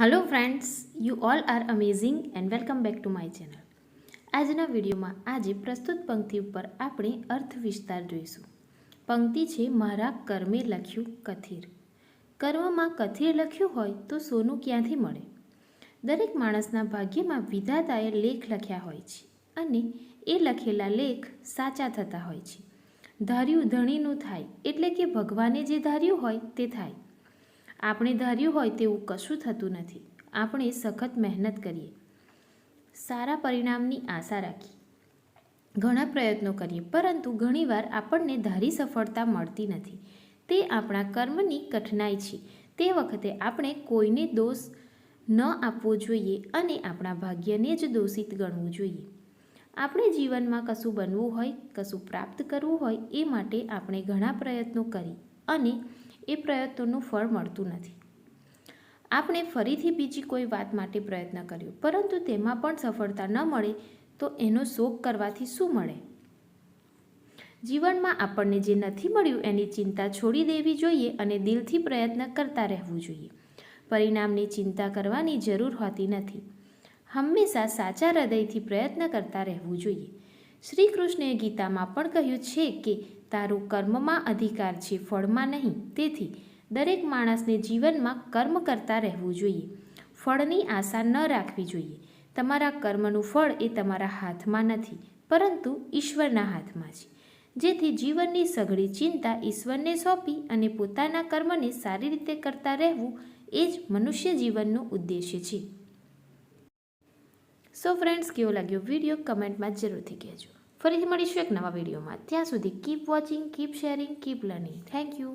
Hello friends you all are amazing and welcome back to my channel આજના વિડીયોમાં આજે પ્રસ્તુત પંક્તિ ઉપર આપણે અર્થ વિસ્તાર જોઈશું. પંક્તિ છે, મારા કર્મે લખ્યું કથિર. કર્મમાં કથિર લખ્યું હોય તો સોનું ક્યાંથી મળે? દરેક માણસના ભાગ્યમાં વિધાતાએ લેખ લખ્યા હોય છે અને એ લખેલા લેખ સાચા થતા હોય છે. ધાર્યું ધણીનું થાય એટલે કે ભગવાને જે ધાર્યું હોય તે થાય. આપણે ધાર્યું હોય તેવું કશું થતું નથી. આપણે સખત મહેનત કરીએ. સારા પરિણામની આશા રાખી. ઘણા પ્રયત્નો કરીએ, પરંતુ ઘણીવાર આપણને ધારી સફળતા મળતી નથી. તે આપણા કર્મની કઠિનાઈ છે. તે વખતે આપણે કોઈને દોષ ન આપવો જોઈએ અને આપણા ભાગ્યને જ દોષિત ગણવું જોઈએ. આપણે જીવનમાં કશું બનવું હોય, કશું પ્રાપ્ત કરવું હોય, એ માટે આપણે ઘણા પ્રયત્નો કરી અને એ પ્રયત્નોનું ફળ મળતું નથી. આપણે ફરીથી બીજી કોઈ વાત માટે પ્રયત્ન કર્યો, પરંતુ તેમાં પણ સફળતા ન મળે તો એનો શોક કરવાથી શું મળે? જીવનમાં આપણને જે નથી મળ્યું એની ચિંતા છોડી દેવી જોઈએ અને દિલથી પ્રયત્ન કરતા રહેવું જોઈએ. પરિણામની ચિંતા કરવાની જરૂર હોતી નથી. હંમેશા સાચા હૃદયથી પ્રયત્ન કરતા રહેવું જોઈએ. શ્રી કૃષ્ણએ ગીતામાં પણ કહ્યું છે કે તારું કર્મમાં અધિકાર છે, ફળમાં નહીં. તેથી દરેક માણસને જીવનમાં કર્મ કરતા રહેવું જોઈએ. ફળની આશા ન રાખવી જોઈએ. તમારા કર્મનું ફળ એ તમારા હાથમાં નથી, પરંતુ ઈશ્વરના હાથમાં છે. જેથી જીવનની સઘળી ચિંતા ઈશ્વરને સોંપી અને પોતાના કર્મને સારી રીતે કરતા રહેવું એ જ મનુષ્ય જીવનનો ઉદ્દેશ્ય છે. સો ફ્રેન્ડ્સ કેવો લાગ્યો વીડિયો કમેન્ટમાં જરૂરથી કહેજો. ફરીથી મળીશું એક નવા વિડીયોમાં ત્યાં સુધી keep watching keep sharing keep learning thank you